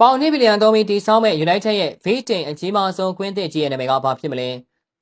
ပေါင်2ဘီလီယံသုံးပြီးတီဆောက်မဲ့ United ရဲ့ V10 အကြီးမားဆုံးကွင်းသစ်ကြီးရဲ့နာမည်ကဘာဖြစ်မလဲ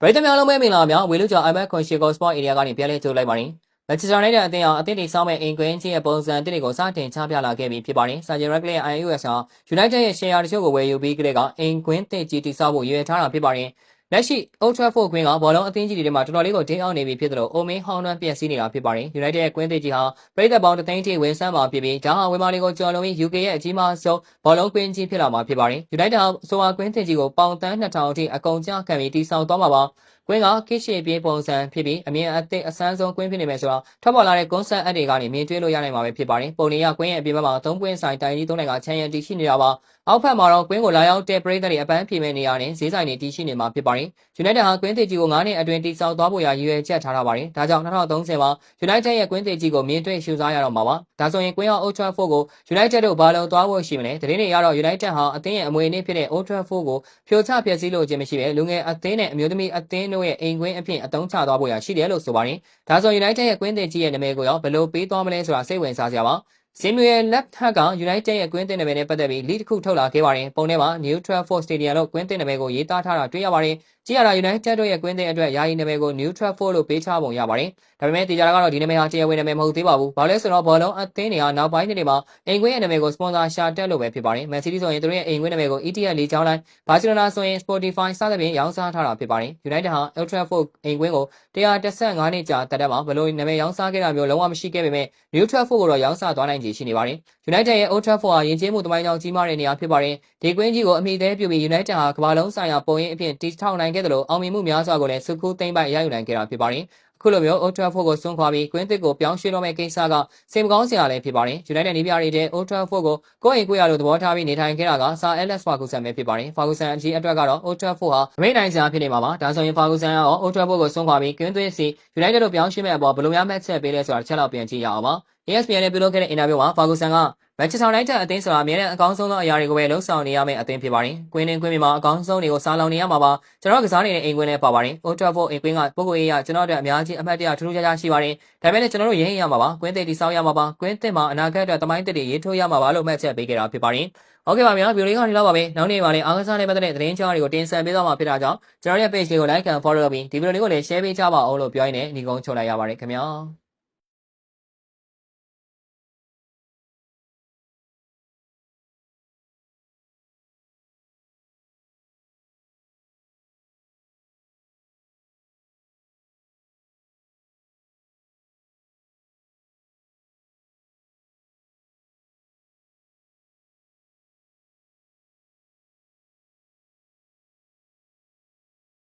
ပရိသတ်များလုံးပဲမင်္ဂလာပါဝေလူကျော် IMAX Conchico Sport Area ကနေပြန်လည်ကြိုလိုက်ပါတယ်မန်ချက်စတာယူနိုက်တက်အသင်းအောင်အသင်းတီဆောက်မဲ့အင်ကွင်းကြီးရဲ့ပုံစံတစ်တွေကိုစတင်ချပြလာခဲ့ပြီးဖြစ်ပါတယ်။ဆာဂျီရက်လက် iOS ဟာ United ရဲ့ရှယ်ယာတချို့ကိုဝယ်ယူပြီးကလေးကအင်ကွင်းသစ်ကြီးတီဆောက်ဖို့ရွေးထားတာဖြစ်ပါတယ်။ လက်ရှိ Old Trafford ကွင်းကဘောလုံးအသင်းကြီးတွေထဲမှာတော်တော်လေးကိုတင်းအောင်နေပြီဖြစ်တယ်လို့အိုမင်းဟောင်းနှမ်းပြည့်စည်နေတာဖြစ်ပါတယ်။ United ရဲ့ကွင်းသစ်ကြီးဟာပြည်သက်ပေါင်းတသိန်းထိဝင်ဆန်းမှာဖြစ်ပြီးဒါဟာဝေမာလီကိုကျော်လွန်ပြီး UK ရဲ့အကြီးမားဆုံးဘောလုံးကွင်းကြီးဖြစ်လာမှာဖြစ်ပါတယ်။ United ဟာဆိုဝါကွင်းသစ်ကြီးကိုပေါင်တန်း2000အထိအကုန်ကျခံပြီးတီဆောင်သွားမှာပါ။ကွင်းကကိရှိပြေးပုံစံဖြစ်ပြီးအမြင်အသစ်အစမ်းဆုံးကွင်းဖြစ်နေမယ်ဆိုတော့ထွက်ပေါ်လာတဲ့ကွန်ဆတ်အပ်တွေကနေမြင်တွေ့လို့ရနိုင်မှာပဲဖြစ်ပါတယ်။ပုံနေရကွင်းရဲ့အပြင်ဘက်မှာသုံးပွင့်ဆိုင်တိုင်ကြီးသုံးနိုင်ကချမ်းရန်တည်ရှိနေတာပါ။အောက်ဖက်မှာတော့ကွင်းကိုလာရောက်တဲ့ပရိသတ်တွေအပန်းဖြေမဲ့နေရာနဲ့ဈေးဆိုင်တွေတည်ရှိနေမှာဖြစ်ပါတယ်။ United ဟာကွင်းသစ်ကြီးကို9နှစ်အတွင်းတည်ဆောက်သွားဖို့ရရည်ရွယ်ချက်ထားထားပါတယ်။ဒါကြောင့်2030မှာ United ရဲ့ကွင်းသစ်ကြီးကိုမြင်တွေ့ရှုစားရတော့မှာပါ။ဒါဆိုရင်ကွင်းအောင် Old Trafford ကို United တို့ဘာလို့သွားဖို့ရှိမလဲ။တရင်တွေရတော့ United ဟာအသင်းရဲ့အမွေအနှစ်ဖြစ်တဲ့ Old Trafford ကိုဖြိုချဖျက်ဆီးလို့ခြင်းမရှိပဲလူငယ်အသင်းနဲ့အမျိုးသမီးအသင်းတို့ရဲ့အိမ်ကွင်းအဖြစ်အသုံးချသွားဖို့ရရှိတယ်လို့ဆိုပါတယ်။ဒါဆို United ရဲ့ကွင်းသစ်ကြီးရဲ့နာမည်ကိုရောဘယ်လိုပေးသွားမလဲဆိုတာစိတ်ဝင်စားစရာပါ။ဇင်မြူရဲ့ left hat က United ရဲ့ကွင်းသစ်နာမည်နဲ့ပတ်သက်ပြီး lead တစ်ခုထုတ်လာခဲ့ပါတယ်။ပုံထဲမှာ New Trafford Stadium လို့ကွင်းသစ်နာမည်ကိုရေးသားထားတာတွေ့ရပါတယ်။ ကြည့်ရတာ United တို့ရဲ့ကွင်းသစ်အတွက်ယာယီနာမည်ကို New Trafford လို့ပေးချပုံရပါတယ်။ဒါပေမဲ့တေချာတာကတော့ဒီနာမည်ဟာတရားဝင်နာမည်မဟုတ်သေးပါဘူး။ဘာလဲဆိုတော့ဘောလုံးအသင်းတွေကနောက်ပိုင်းနှစ်တွေမှာအိမ်ကွင်းရဲ့နာမည်ကိုစပွန်ဆာရှာတက်လို့ပဲဖြစ်ပါတယ်။ Man City ဆိုရင်သူတို့ရဲ့အိမ်ကွင်းနာမည်ကို Etihad လေကြောင်းလိုင်း၊ Barcelona ဆိုရင် Spotify စသဖြင့်ရောင်းစားထားတာဖြစ်ပါတယ်။ United ဟာ Old Trafford အိမ်ကွင်းကို135နှစ်ကြာတက်တက်မှာဘလို့နာမည်ရောင်းစားခဲ့တာမျိုးလုံးဝမရှိခဲ့ပေမဲ့ New Trafford ကိုတော့ရောင်းစားသွားနိုင်ခြေရှိနေပါတယ်။ United ရဲ့ Old Trafford ဟာယဉ်ကျေးမှုတမိုင်းကြောင်ကြီးမားတဲ့နေရာဖြစ်ပါတယ်။ဒီကွင်းကြီးကိုအမိသေးပြုပြီး United ဟာကမ္ဘာလုံးဆိုင်ရာပုံရိပ်အဖြစ်တည်ထောင်နိုင်ခဲ့တယ်လို့အောင်မြင်မှုများစွာကိုလည်းစုကူးသိမ်းပိုက်ရယူနိုင်ခဲ့တာဖြစ်ပါတယ်။အခုလိုမျိုး Old Trafford ကိုစွန့်ခွာပြီးကွင်းသစ်ကိုပြောင်းရွှေ့တော့မယ့်ကိစ္စကစိတ်မကောင်းစရာလည်းဖြစ်ပါတယ်။ United နီးပြတွေတဲ့ Old Trafford ကိုကိုယ့်အိမ်ကိုယ့်ရလို့သဘောထားပြီးနေထိုင်ခဲ့တာက Sir Alex Ferguson ပဲဖြစ်ပါတယ်။ Ferguson အကြီးအတွက်ကတော့ Old Trafford ဟာအမိတ်နိုင်စရာဖြစ်နေမှာပါ။ဒါဆိုရင် Ferguson ကရော Old Trafford ကိုစွန့်ခွာပြီးကွင်းသစ်စီ United တို့ပြောင်းရွှေ့မဲ့အပေါ်ဘယ်လိုများမှတ်ချက်ပေးလဲဆိုတာတစ်ချက်လောက်ပြန်ကြည့်ရအောင်ပါ။ ESPN နဲ့ပြုလုပ်ခဲ့တဲ့အင်တာဗျူးမှာ Ferguson က မန်ချက်စတာယူနိုက်တက်အသင်းဆိုတာအမြဲတမ်းအကောင်းဆုံးသောအရာတွေကိုပဲလှုပ်ဆောင်နေရမယ့်အသင်းဖြစ်ပါတယ်။ကွင်းနှင်းကွင်းမြေမှာအကောင်းဆုံးတွေကိုစားလောင်နေရမှာပါ။ကျွန်တော်ကစားနေတဲ့အိမ်ကွင်းလည်းပါပါတယ်။ Old Trafford အိမ်ကွင်းကပုဂ္ဂိုလ်ရေးအရကျွန်တော်တို့အများကြီးအမှတ်တရထူးထူးခြားခြားရှိပါတယ်။ဒါပေမဲ့လည်းကျွန်တော်တို့ရင်းရမှာပါ။ကွင်းသစ်တိဆောက်ရမှာပါ။ကွင်းသစ်မှာအနာဂတ်အတွက်တမိုင်းသစ်တွေရေးထိုးရမှာပါလို့မှတ်ချက်ပေးခဲ့တာဖြစ်ပါတယ်။ဟုတ်ကဲ့ပါဗျာဗီဒီယိုလေးကဒီလောက်ပါပဲ။နောက်နေ့မှာလည်းအားကစားနဲ့ပတ်သက်တဲ့သတင်းကြောင်းတွေကိုတင်ဆက်ပေးသွားမှာဖြစ်တာကြောင့်ကျွန်တော်ရဲ့ page လေးကို like and follow လုပ်ပြီးဒီဗီဒီယိုလေးကိုလည်း share ပေးကြပါအောင်လို့ပြောရင်းနဲ့ညီကုန်းချုပ်လိုက်ရပါတယ်ခင်ဗျာ။